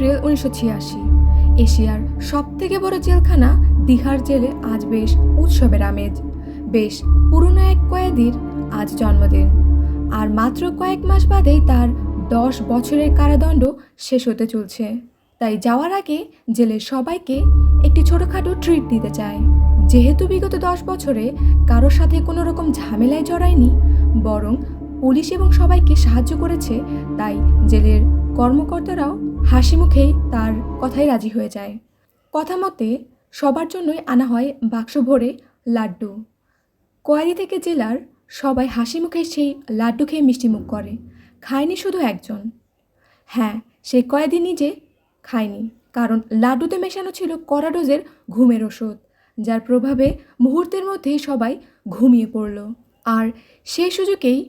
April উনিশশো ছিয়াশি। এশিয়ার সবথেকে বড় জেলখানা দিহার জেলে আজ বেশ উৎসবের আমেজ। বেশ পুরনো এক কয়েদির আজ জন্মদিন। আর মাত্র কয়েক মাস বাদেই তার দশ বছরের কারাদণ্ড শেষ হতে চলছে। তাই যাওয়ার আগে জেলের সবাইকে একটি ছোটোখাটো ট্রিট দিতে চায়। যেহেতু বিগত দশ বছরে কারোর সাথে কোনো রকম ঝামেলায় জড়ায়নি, বরং পুলিশ এবং সবাইকে সাহায্য করেছে, তাই জেলের কর্মকর্তারাও হাসি মুখেই তার কথায় রাজি হয়ে যায়। কথা মতে, সবার জন্যই আনা হয় বাক্স ভরে লাড্ডু। কয়েদি থেকে জেলার সবাই হাসি মুখে সেই লাড্ডু খেয়ে মিষ্টিমুখ করে। খায়নি শুধু একজন। হ্যাঁ সেই কয়েদি নিজে খায়নি, কারণ লাড্ডুতে মেশানো ছিল কড়া ডোজের ঘুমের ওষুধ, যার প্রভাবে মুহূর্তের মধ্যেই সবাই ঘুমিয়ে পড়ল। আর সেই সুযোগেই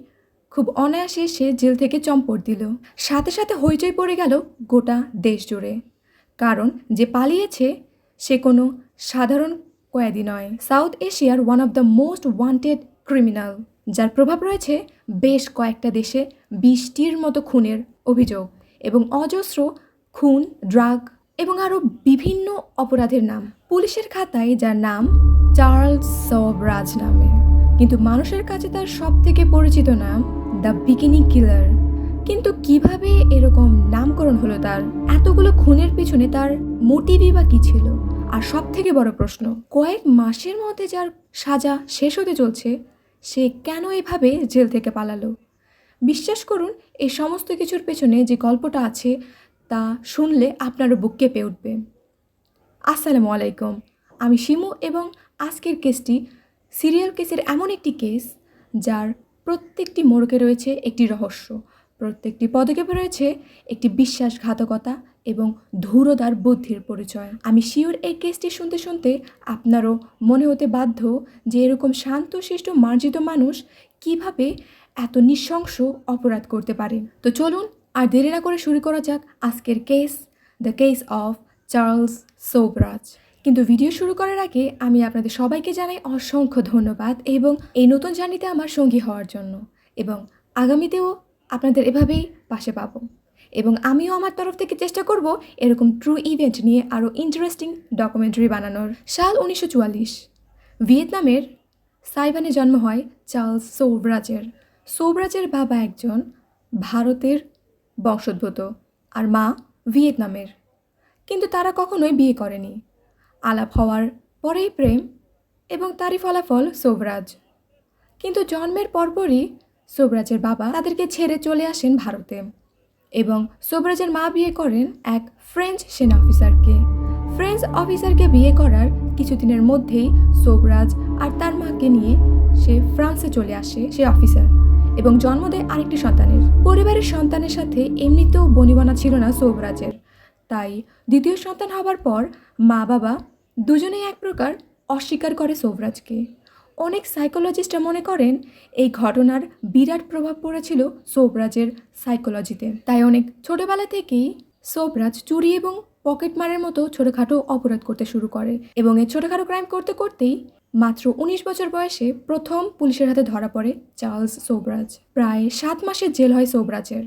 খুব অনায়াসে সে জেল থেকে চম্পট দিল। সাথে সাথে হইচই পড়ে গেল গোটা দেশ জুড়ে। কারণ যে পালিয়েছে, সে কোনো সাধারণ কয়েদি নয়। সাউথ এশিয়ার one of the most wanted criminal যার প্রভাব রয়েছে বেশ কয়েকটা দেশে বৃষ্টির মতো খুনের অভিযোগ এবং অজস্র খুন, ড্রাগ এবং আরও বিভিন্ন অপরাধের নাম। পুলিশের খাতায় যার নাম, চার্লস সবরাজ নামে। কিন্তু মানুষের কাছে তার সব থেকে পরিচিত নাম দ্য বিকিনি কিলার কিন্তু কীভাবে এরকম নামকরণ হলো তার? এতগুলো খুনের পিছনে তার মোটিভই বা কী ছিল? আর সব থেকে বড় প্রশ্ন, কয়েক মাসের মধ্যে যার সাজা শেষ হতে চলছে, সে কেন এভাবে জেল থেকে পালালো? বিশ্বাস করুন এই সমস্ত কিছুর পেছনে যে গল্পটা আছে, তা শুনলে আপনারও বুক কেঁপে উঠবে। আসসালামু আলাইকুম, আমি শিমু এবং আজকের কেসটি সিরিয়াল কেসের এমন একটি কেস যার প্রত্যেকটি মোড়কে রয়েছে একটি রহস্য, প্রত্যেকটি পদক্ষেপে রয়েছে একটি বিশ্বাসঘাতকতা এবং ধূরদার বুদ্ধির পরিচয়। আমি শিওর এই কেসটি শুনতে শুনতে আপনারও মনে হতে বাধ্য যে এরকম শান্তশিষ্ট মার্জিত মানুষ কীভাবে এত নৃশংস অপরাধ করতে পারে। তো চলুন আর দেরি না করে শুরু করা যাক আজকের case, the case of Charles Sobhraj. কিন্তু ভিডিও শুরু করার আগে আমি আপনাদের সবাইকে জানাই অসংখ্য ধন্যবাদ এবং এই নতুন জার্নিতে আমার সঙ্গী হওয়ার জন্য এবং আগামীতেও আপনাদের এভাবেই পাশে পাবো এবং আমিও আমার তরফ থেকে চেষ্টা করব এরকম ট্রু ইভেন্ট নিয়ে আরও ইন্টারেস্টিং ডকুমেন্টারি বানানোর। সাল উনিশশো চুয়াল্লিশ, ভিয়েতনামের সাইবানে জন্ম হয় চার্লস সৌবরাজের সৌবরাজের বাবা একজন ভারতের বংশোদ্ভূত আর মা ভিয়েতনামের। কিন্তু তারা কখনোই বিয়ে করেনি। আলাপ হওয়ার পরেই প্রেম এবং তারই ফলাফল সোবরাজ। কিন্তু জন্মের পরপরই সোবরাজের বাবা তাদেরকে ছেড়ে চলে আসেন ভারতে এবং সোবরাজের মা বিয়ে করেন এক ফ্রেঞ্চ সেনা অফিসারকে। ফ্রেঞ্চ অফিসারকে বিয়ে করার কিছুদিনের মধ্যেই সোবরাজ আর তার মাকে নিয়ে সে ফ্রান্সে চলে আসে সে অফিসার এবং জন্ম দেয় আরেকটি সন্তানের। পরিবারের সন্তানের সাথে এমনিতেও বনিবনা ছিল না সোবরাজের। তাই দ্বিতীয় সন্তান হবার পর মা বাবা দুজনেই এক প্রকার অস্বীকার করে সোবরাজকে অনেক সাইকোলজিস্টরা মনে করেন, এই ঘটনার বিরাট প্রভাব পড়েছিল সোবরাজের সাইকোলজিতে তাই অনেক ছোটবেলা থেকেই সোবরাজ চুরি এবং পকেটমারের মতো ছোটোখাটো অপরাধ করতে শুরু করে এবং এই ছোটোখাটো ক্রাইম করতে করতেই মাত্র উনিশ বছর বয়সে প্রথম পুলিশের হাতে ধরা পড়ে চার্লস সোবরাজ প্রায় সাত মাসের জেল হয় সোবরাজের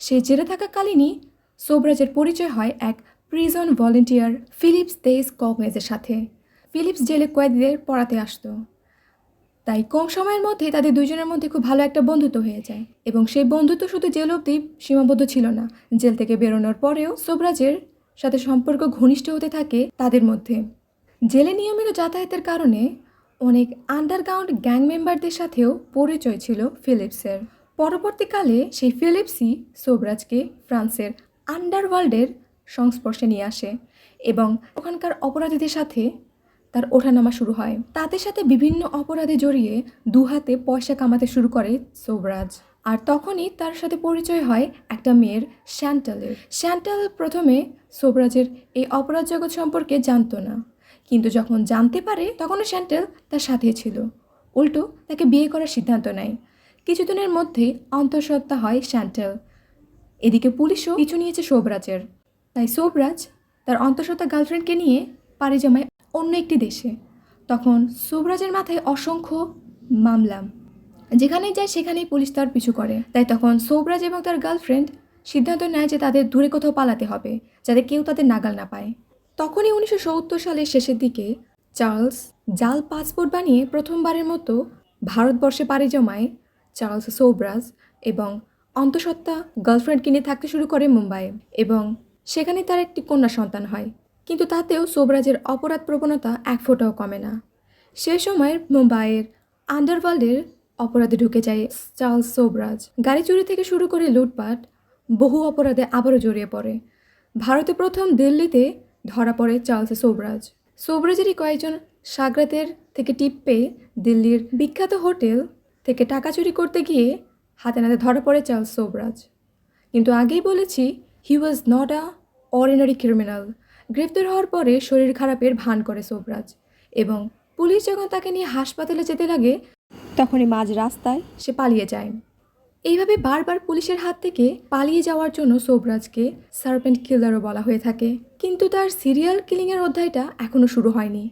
সে জেলে থাকাকালীনই সোবরাজের পরিচয় হয় এক প্রিজন ভলেন্টিয়ার ফিলিপস দেস কগনেজের সাথে। ফিলিপস জেলে কয়েদিদের পড়াতে আসতো। তাই কম সময়ের মধ্যে তাদের দুজনের মধ্যে খুব ভালো একটা বন্ধুত্ব হয়ে যায় এবং সেই বন্ধুত্ব শুধু জেল অবধি সীমাবদ্ধ ছিল না, জেল থেকে বেরোনোর পরেও সোবরাজের সাথে সম্পর্ক ঘনিষ্ঠ হতে থাকে তাদের মধ্যে। জেলে নিয়মিত যাতায়াতের কারণে অনেক আন্ডারগ্রাউন্ড গ্যাং মেম্বারদের সাথেও পরিচয় ছিল ফিলিপসের। পরবর্তীকালে সেই ফিলিপসই সোবরাজকে ফ্রান্সের আন্ডারওয়ার্ল্ডের সংস্পর্শে নিয়ে আসে এবং ওখানকার অপরাধীদের সাথে তার ওঠানামা শুরু হয়। তাদের সাথে বিভিন্ন অপরাধে জড়িয়ে দু হাতে পয়সা কামাতে শুরু করে সোবরাজ। আর তখনই তার সাথে পরিচয় হয় একটা মেয়ের শ্যান্টালের। শ্যান্টাল প্রথমে সোবরাজের এই অপরাধ জগৎ সম্পর্কে জানতো না। কিন্তু যখন জানতে পারে, তখনও শ্যান্টেল তার সাথে ছিল। উল্টো তাকে বিয়ে করার সিদ্ধান্ত নেয়। কিছুদিনের মধ্যেই অন্তঃসত্ত্বা হয় শ্যান্টেল। এদিকে পুলিশও পিছু নিয়েছে সোবরাজের। তাই সোবরাজ তার অন্তঃসত্ত্বা গার্লফ্রেন্ডকে নিয়ে পাড়ি জমায় অন্য একটি দেশে। তখন সোবরাজের মাথায় অসংখ্য মামলা যেখানেই যায় সেখানেই পুলিশ তার পিছু করে। তাই তখন সোবরাজ এবং তার গার্লফ্রেন্ড সিদ্ধান্ত নেয় যে তাদের দূরে কোথাও পালাতে হবে, যাতে কেউ তাদের নাগাল না পায়। তখনই উনিশশো সত্তর সালের শেষের দিকে চার্লস জাল পাসপোর্ট বানিয়ে প্রথমবারের মতো ভারতবর্ষে পাড়ি জমায় চার্লস সোব্রাজ এবং অন্তঃসত্ত্বা গার্লফ্রেন্ড কিনে থাকতে শুরু করে মুম্বাইয়ে এবং সেখানে তার একটি কন্যা সন্তান হয়। কিন্তু তাতেও সোবরাজের অপরাধ প্রবণতা এক ফোঁটাও কমে না। সে সময়ের মুম্বাইয়ের আন্ডারওয়ার্ল্ডের অপরাধে ঢুকে যায় চার্লস সোবরাজ। গাড়ি চুরি থেকে শুরু করে লুটপাট বহু অপরাধে আবারও জড়িয়ে পড়ে। ভারতে প্রথম দিল্লিতে ধরা পড়ে চার্লস সোবরাজ। সোবরাজেরই কয়েকজন সাগরাতের থেকে টিপ পেয়ে দিল্লির বিখ্যাত হোটেল থেকে টাকা চুরি করতে গিয়ে হাতে নাতে ধরা পড়ে চার্লস সোবরাজ। কিন্তু আগেই বলেছি he was not a ordinary criminal গ্রেফতার হওয়ার পরে শরীর খারাপের ভান করে সোবরাজ এবং পুলিশ যখন তাকে নিয়ে হাসপাতালে যেতে লাগে, তখনই মাঝ রাস্তায় সে পালিয়ে যায়। এইভাবে বারবার পুলিশের হাত থেকে পালিয়ে যাওয়ার জন্য সোবরাজকে সার্পেন্ট কিলারও বলা হয়ে থাকে। কিন্তু তার সিরিয়াল কিলিংয়ের অধ্যায়টা এখনও শুরু হয়নি।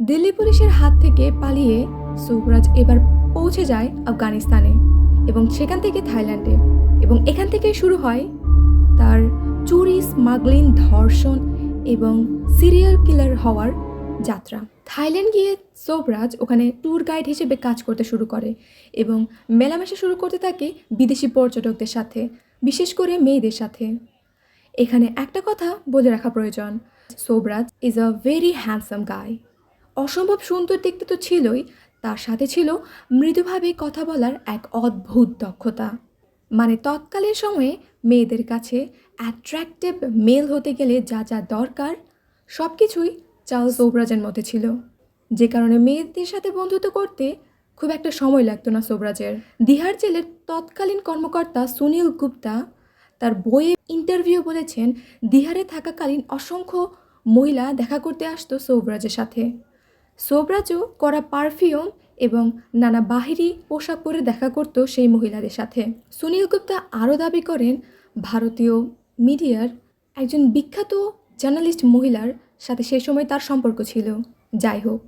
দিল্লি পুলিশের হাত থেকে পালিয়ে সোবরাজ এবার পৌঁছে যায় আফগানিস্তানে এবং সেখান থেকে থাইল্যান্ডে। এবং এখান থেকে শুরু হয় চুরি, স্মাগলিং, ধর্ষণ এবং সিরিয়াল কিলার হওয়ার যাত্রা। থাইল্যান্ড গিয়ে সোবরাজ ওখানে ট্যুর গাইড হিসেবে কাজ করতে শুরু করে এবং মেলামেশা শুরু করতে থাকে বিদেশি পর্যটকদের সাথে, বিশেষ করে মেয়েদের সাথে। এখানে একটা কথা বলে রাখা প্রয়োজন, Sobhraj is a very handsome guy অসম্ভব সুন্দর দেখতে তো ছিলই, তার সাথে ছিল মৃদুভাবে কথা বলার এক অদ্ভুত দক্ষতা। মানে তৎকালের সময়ে মেয়েদের কাছে অ্যাট্রাকটিভ মেল হতে গেলে যা যা দরকার সব কিছুই চার্লস সোবরাজের মধ্যে ছিল। যে কারণে মেয়েদের সাথে বন্ধুত্ব করতে খুব একটা সময় লাগতো না সোবরাজের। দিহার জেলের তৎকালীন কর্মকর্তা সুনীল গুপ্তা তার বইয়ে ইন্টারভিউ বলেছেন, দিহারে থাকাকালীন অসংখ্য মহিলা দেখা করতে আসতো সোবরাজের সাথে। সোবরাজও করা পারফিউম এবং নানা বাহিরি পোশাক পরে দেখা করতো সেই মহিলাদের সাথে। সুনীল গুপ্তা আরও দাবি করেন, ভারতীয় মিডিয়ার একজন বিখ্যাত জার্নালিস্ট মহিলার সাথে সেই সময় তার সম্পর্ক ছিল। যাই হোক,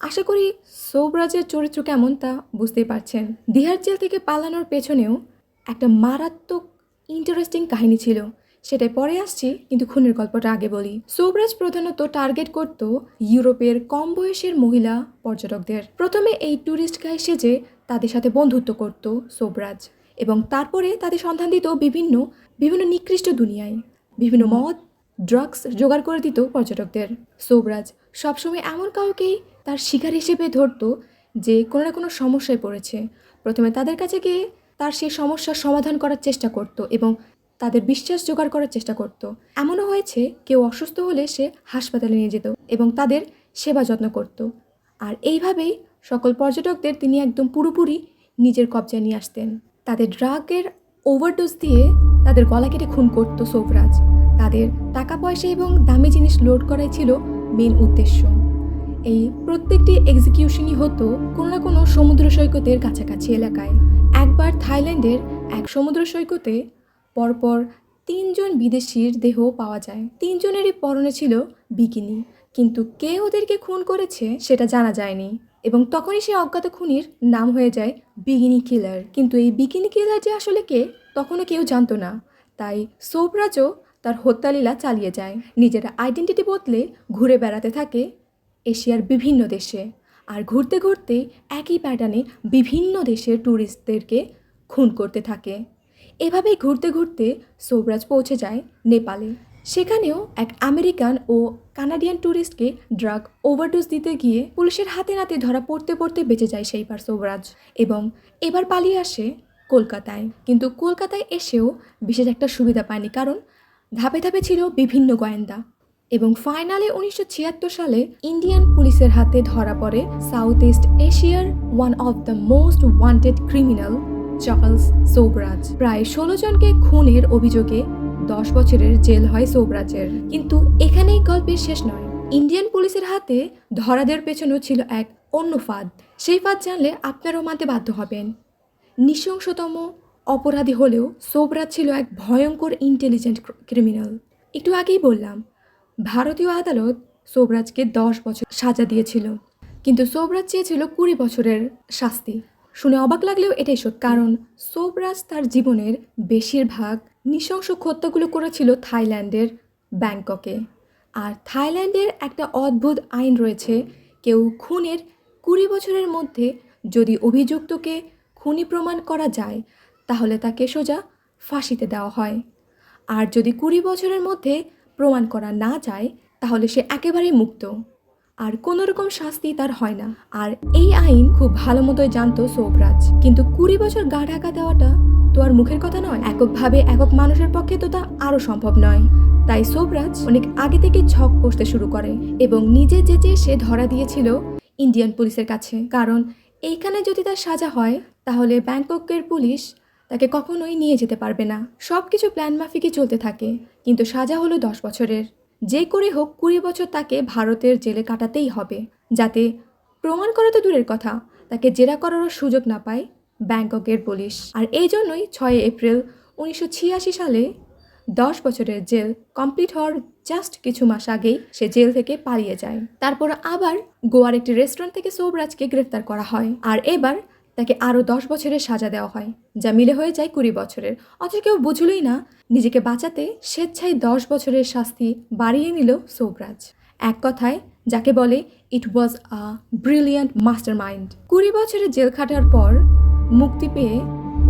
আশা করি সৌবরাজের চরিত্র কেমন তা বুঝতেই পারছেন। দিহার জেল থেকে পালানোর পেছনেও একটা মারাত্মক ইন্টারেস্টিং কাহিনী ছিল। সেটাই পরে আসছি, কিন্তু খুনের গল্পটা আগে বলি। সৌবরাজ প্রধানত টার্গেট করত ইউরোপের কম বয়সের মহিলা পর্যটকদের। প্রথমে এই ট্যুরিস্ট গাই সেজে তাদের সাথে বন্ধুত্ব করত সৌবরাজ এবং তারপরে তাদের সন্ধান দিত বিভিন্ন বিভিন্ন নিকৃষ্ট দুনিয়ায় বিভিন্ন মদ ড্রাগস জোগাড় করে দিত পর্যটকদের। সোবরাজ সবসময় এমন কাউকেই তার শিকার হিসেবে ধরতো যে কোনো না কোনো সমস্যায় পড়েছে। প্রথমে তাদের কাছে গিয়ে তার সেই সমস্যার সমাধান করার চেষ্টা করত এবং তাদের বিশ্বাস জোগাড় করার চেষ্টা করত। এমনও হয়েছে কেউ অসুস্থ হলে সে হাসপাতালে নিয়ে যেত এবং তাদের সেবা যত্ন করত। আর এইভাবেই সকল পর্যটকদের তিনি একদম পুরোপুরি নিজের কবজায় নিয়ে আসতেন। তাদের ড্রাগের ওভারডোজ দিয়ে তাদের গলা কেটে খুন করত সোভরাজ তাদের টাকা পয়সা এবং দামি জিনিস লোড করাই ছিল মেন উদ্দেশ্য। এই প্রত্যেকটি এক্সিকিউশনই হতো কোনো না কোনো সমুদ্র সৈকতের কাছাকাছি এলাকায়। একবার থাইল্যান্ডের এক সমুদ্র সৈকতে পরপর তিনজন বিদেশির দেহ পাওয়া যায়। তিনজনেরই পরনে ছিল বিকিনি। কিন্তু কে ওদেরকে খুন করেছে সেটা জানা যায়নি। এবং তখনই সে অজ্ঞাত খুনির নাম হয়ে যায় বিগিনি কিলার। কিন্তু এই বিকিনি কিলার যে আসলে কে, তখনও কেউ জানতো না। তাই সোবরাজও তার হত্যালীলা চালিয়ে যায়। নিজের আইডেন্টিটি বদলে ঘুরে বেড়াতে থাকে এশিয়ার বিভিন্ন দেশে। আর ঘুরতে ঘুরতে একই প্যাটার্নে বিভিন্ন দেশের ট্যুরিস্টদেরকে খুন করতে থাকে। এভাবেই ঘুরতে ঘুরতে সোবরাজ পৌঁছে যায় নেপালে। সেখানেও এক আমেরিকান ও কানাডিয়ান ট্যুরিস্টকে ড্রাগ ওভারডোজ দিতে গিয়ে পুলিশের হাতে নাতে ধরা পড়তে পড়তে বেঁচে যায় সেইবার সোবরাজ এবং এবার পালিয়ে আসে কলকাতায়। কিন্তু কলকাতায় এসেও বিশেষ একটা সুবিধা পায়নি, কারণ ধাপে ধাপে ছিল বিভিন্ন গোয়েন্দা এবং ফাইনালে উনিশশো ছিয়াত্তর সালে ইন্ডিয়ান পুলিশের হাতে ধরা পড়ে সাউথ ইস্ট এশিয়ার one of the most wanted criminal Charles Sobhraj. প্রায় ষোলো জনকে খুনের অভিযোগে দশ বছরের জেল হয় সোবরাজের। কিন্তু এখানেই গল্পের শেষ নয়। ইন্ডিয়ান পুলিশের হাতে ধরা দেওয়ার পেছনেও ছিল এক অন্য ফাঁদ। সেই ফাঁদ জানলে আপনারাও মানতে বাধ্য হবেন। নৃশংসতম অপরাধী হলেও সোবরাজ ছিল এক ভয়ঙ্কর ইন্টেলিজেন্ট ক্রিমিনাল একটু আগেই বললাম, ভারতীয় আদালত সোবরাজকে দশ বছর সাজা দিয়েছিল। কিন্তু সোবরাজ চেয়েছিল কুড়ি বছরের শাস্তি। শুনে অবাক লাগলেও এটাই সত্যি। কারণ সোবরাজ তার জীবনের বেশিরভাগ নৃশংস হত্যাগুলো করেছিল থাইল্যান্ডের ব্যাংককে। আর থাইল্যান্ডের একটা অদ্ভুত আইন রয়েছে, কেউ খুনের কুড়ি বছরের মধ্যে যদি অভিযুক্তকে খুনি প্রমাণ করা যায়, তাহলে তাকে সোজা ফাঁসিতে দেওয়া হয়। আর যদি কুড়ি বছরের মধ্যে প্রমাণ করা না যায়, তাহলে সে একেবারেই মুক্ত। আর কোনো রকম শাস্তি তার হয় না। আর এই আইন খুব ভালো মতোই জানতো সোবরাজ কিন্তু কুড়ি বছর গা ঢাকা দেওয়াটা তো আর মুখের কথা নয়। এককভাবে একক মানুষের পক্ষে তো তা আরও সম্ভব নয়। তাই সোবরাজ অনেক আগে থেকে ছক কষতে শুরু করে এবং নিজে যেচে সে ধরা দিয়েছিল ইন্ডিয়ান পুলিশের কাছে। কারণ এইখানে যদি তার সাজা হয়, তাহলে ব্যাংককের পুলিশ তাকে কখনোই নিয়ে যেতে পারবে না। সব কিছু প্ল্যান মাফিকই চলতে থাকে। কিন্তু সাজা হলো দশ বছরের। যে করে হোক কুড়ি বছর তাকে ভারতের জেলে কাটাতেই হবে, যাতে প্রমাণ করা তো দূরের কথা, তাকে জেরা করারও সুযোগ না পায় ব্যাংককের পুলিশ। আর এই জন্যই ছয় এপ্রিল উনিশশো ছিয়াশি সালে দশ বছরের জেল কমপ্লিট হওয়ার জাস্ট কিছু মাস আগেই সে জেল থেকে পালিয়ে যায়। তারপর আবার গোয়ার একটি রেস্টুরেন্ট থেকে সৌবরাজকে গ্রেফতার করা হয়। আর এবার তাকে আরও দশ বছরের সাজা দেওয়া হয়, যা মিলে হয়ে যায় কুড়ি বছরের। অথচ কেউ বুঝলই না, নিজেকে বাঁচাতে স্বেচ্ছায় দশ বছরের শাস্তি বাড়িয়ে নিল সৌবরাজ এক কথায়, যাকে বলে it was a brilliant master mind কুড়ি বছরের জেল খাটার পর মুক্তি পেয়ে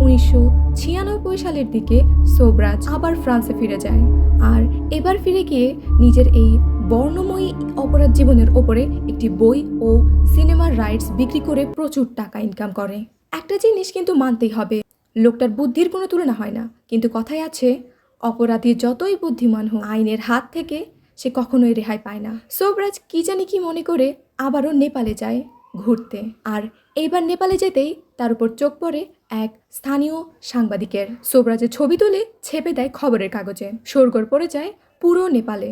উনিশশো ছিয়ানব্বই সালের দিকে সোবরাজ আবার ফ্রান্সে ফিরে যায়। আর এবার ফিরে গিয়ে নিজের এই বর্ণময়ী অপরাধ জীবনের ওপরে একটি বই ও সিনেমার রাইটস বিক্রি করে প্রচুর টাকা ইনকাম করে। একটা জিনিস কিন্তু মানতেই হবে, লোকটার বুদ্ধির কোনো তুলনা হয় না। কিন্তু কথায় আছে, অপরাধী যতই বুদ্ধিমান হোক, আইনের হাত থেকে সে কখনোই রেহাই পায় না। সোবরাজ কি জানি কি মনে করে আবারও নেপালে যায় ঘুরতে। আর এইবার নেপালে যেতেই তার উপর চোখ পড়ে এক স্থানীয় সাংবাদিকের। সোবরাজের ছবি তুলে ছেপে দেয় খবরের কাগজে। সরগর পড়ে যায় পুরো নেপালে।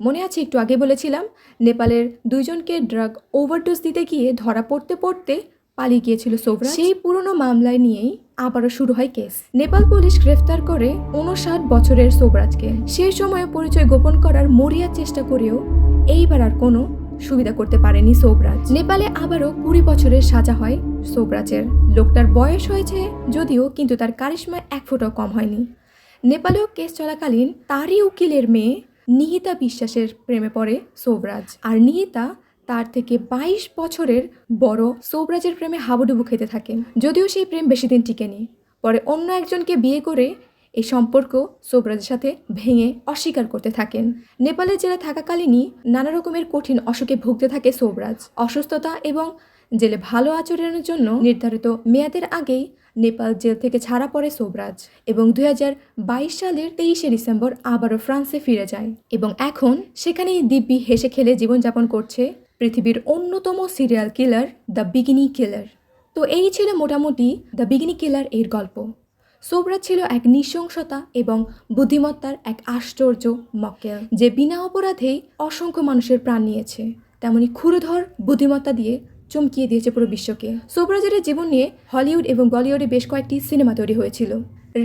মনে আছে একটু আগে বলেছিলাম, নেপালের দুইজনকে ড্রাগ ওভারডোজ দিতে গিয়ে ধরা পড়তে পড়তে পালিয়ে গিয়েছিল সোবরাজ সেই পুরনো মামলায় নিয়েই আবারও শুরু হয় কেস। নেপাল পুলিশ গ্রেফতার করে উনষাট বছরের সোবরাজকে সেই সময়ে পরিচয় গোপন করার মরিয়ার চেষ্টা করেও এইবার আর কোনো সুবিধা করতে পারেনি সোবরাজ নেপালে আবারও কুড়ি বছরের সাজা হয় সোবরাজের লোকটার বয়স হয়েছে যদিও কিন্তু তার কারিশমা এক ফুটও কম হয়নি। নেপালেও কেস চলাকালীন তারই উকিলের মেয়ে নিহিতা বিশ্বাসের প্রেমে পড়ে সোবরাজ। আর নিহিতা তার থেকে বাইশ বছরের বড় সোবরাজের প্রেমে হাবুডুবু খেতে থাকে। যদিও সেই প্রেম বেশি দিন টিকেনি। পরে অন্য একজনকে বিয়ে করে এই সম্পর্ক সোবরাজের সাথে ভেঙে অস্বীকার করতে থাকেন। নেপালে জেলে থাকাকালীনই নানা রকমের কঠিন অসুখে ভুগতে থাকে সোবরাজ। অসুস্থতা এবং জেলে ভালো আচরণের জন্য নির্ধারিত মেয়াদের আগেই নেপাল জেল থেকে ছাড়া পড়ে সোবরাজ এবং দু হাজার বাইশ সালের তেইশে ডিসেম্বর আবারও ফ্রান্সে ফিরে যায়। এবং এখন সেখানেই দিব্যি হেসে খেলে জীবনযাপন করছে পৃথিবীর অন্যতম serial killer the bikini killer তো এই ছিল মোটামুটি দ্য বিগিনি কিলার এর গল্প। সোবরাজ ছিল এক নৃশংসতা এবং বুদ্ধিমত্তার এক আশ্চর্য মক্কেল, যে বিনা অপরাধেই অসংখ্য মানুষের প্রাণ নিয়েছে। তেমনি ক্ষুরধর, বুদ্ধিমত্তা দিয়ে চমকিয়ে দিয়েছে পুরো বিশ্বকে। সোবরাজের জীবন নিয়ে হলিউড এবং বলিউডে বেশ কয়েকটি সিনেমা তৈরি হয়েছিল।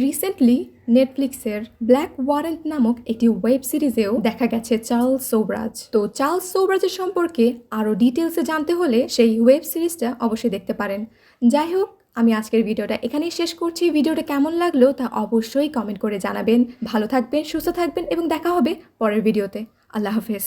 রিসেন্টলি নেটফ্লিক্সের ব্ল্যাক ওয়ারেন্ট নামক একটি ওয়েব সিরিজেও দেখা গেছে চার্লস সোবরাজ। তো চার্লস সোবরাজের সম্পর্কে আরও ডিটেলসে জানতে হলে সেই ওয়েব সিরিজটা অবশ্যই দেখতে পারেন। যাই হোক, আমি আজকের ভিডিওটা এখানেই শেষ করছি। ভিডিওটা কেমন লাগল তা অবশ্যই কমেন্ট করে জানাবেন। ভালো থাকবেন, সুস্থ থাকবেন এবং দেখা হবে পরের ভিডিওতে। আল্লাহ হাফেজ।